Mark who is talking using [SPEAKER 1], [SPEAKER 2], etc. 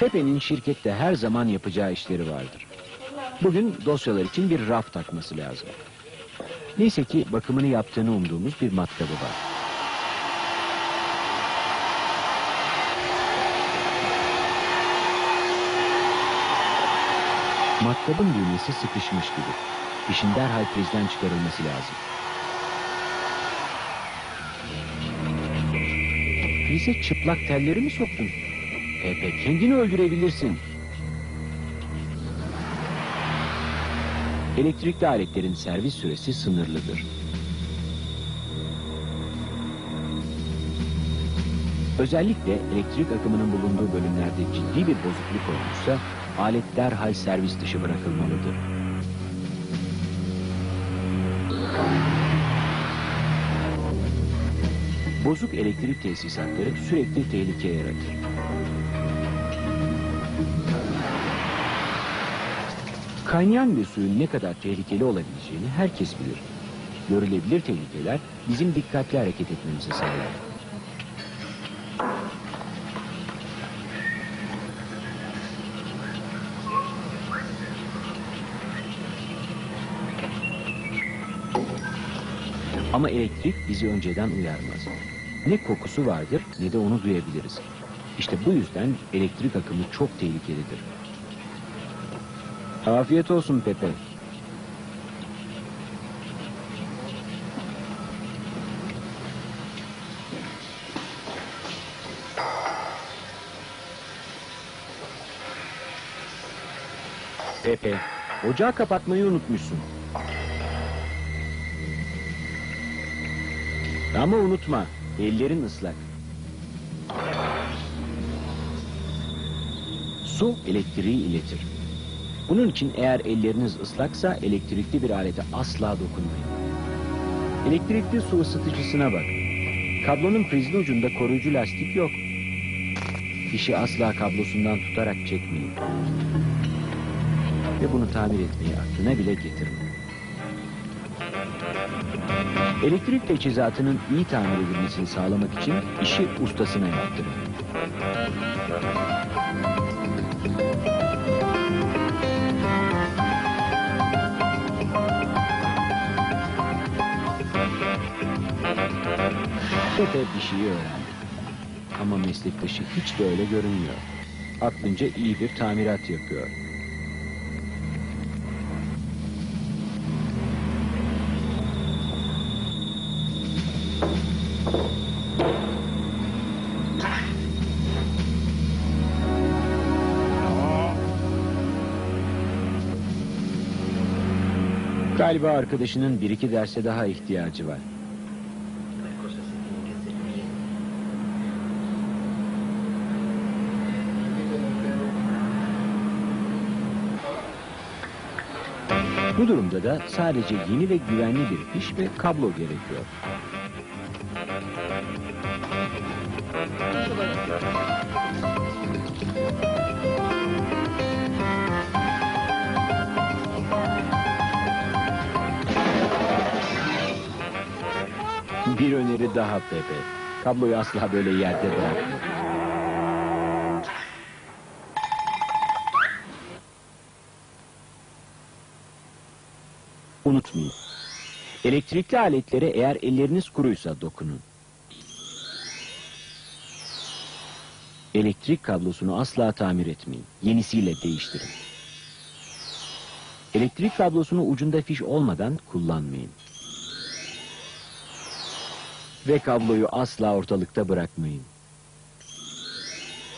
[SPEAKER 1] Pepe'nin şirkette her zaman yapacağı işleri vardır. Bugün dosyalar için bir raf takması lazım. Neyse ki bakımını yaptığını umduğumuz bir matkabı var. Matkabın düğmesi sıkışmış gibi. İşin derhal prizden çıkarılması lazım. Prize çıplak telleri mi soktun? Pepe kendini öldürebilirsin. Elektrikli aletlerin servis süresi sınırlıdır. Özellikle elektrik akımının bulunduğu bölümlerde ciddi bir bozukluk olmuşsa alet derhal servis dışı bırakılmalıdır. Bozuk elektrik tesisatları sürekli tehlike yaratır. Kaynayan bir suyun ne kadar tehlikeli olabileceğini herkes bilir. Görülebilir tehlikeler bizim dikkatli hareket etmemizi sağlar. Ama elektrik bizi önceden uyarmaz. Ne kokusu vardır ne de onu duyabiliriz. İşte bu yüzden elektrik akımı çok tehlikelidir. Afiyet olsun Pepe. Pepe, ocağı kapatmayı unutmuşsun. Ama unutma, ellerin ıslak. Su elektriği iletir. Bunun için eğer elleriniz ıslaksa elektrikli bir alete asla dokunmayın. Elektrikli su ısıtıcısına bak. Kablonun prizli ucunda koruyucu lastik yok. Fişi asla kablosundan tutarak çekmeyin. Ve bunu tamir etmeyi aklına bile getirme. Elektrik teçhizatının iyi tamir edilmesini sağlamak için işi ustasına yaptırın. Pepe bir şeyi öğrendi. Ama meslektaşı hiç de öyle görünmüyor. Aklınca iyi bir tamirat yapıyor. Galiba arkadaşının bir iki derse daha ihtiyacı var. Bu durumda da sadece yeni ve güvenli bir fiş ve kablo gerekiyor. Bir öneri daha Pepe. Kabloyu asla böyle yerde bırakma. Unutmayın. Elektrikli aletlere eğer elleriniz kuruysa dokunun. Elektrik kablosunu asla tamir etmeyin. Yenisiyle değiştirin. Elektrik kablosunu ucunda fiş olmadan kullanmayın. Ve kabloyu asla ortalıkta bırakmayın.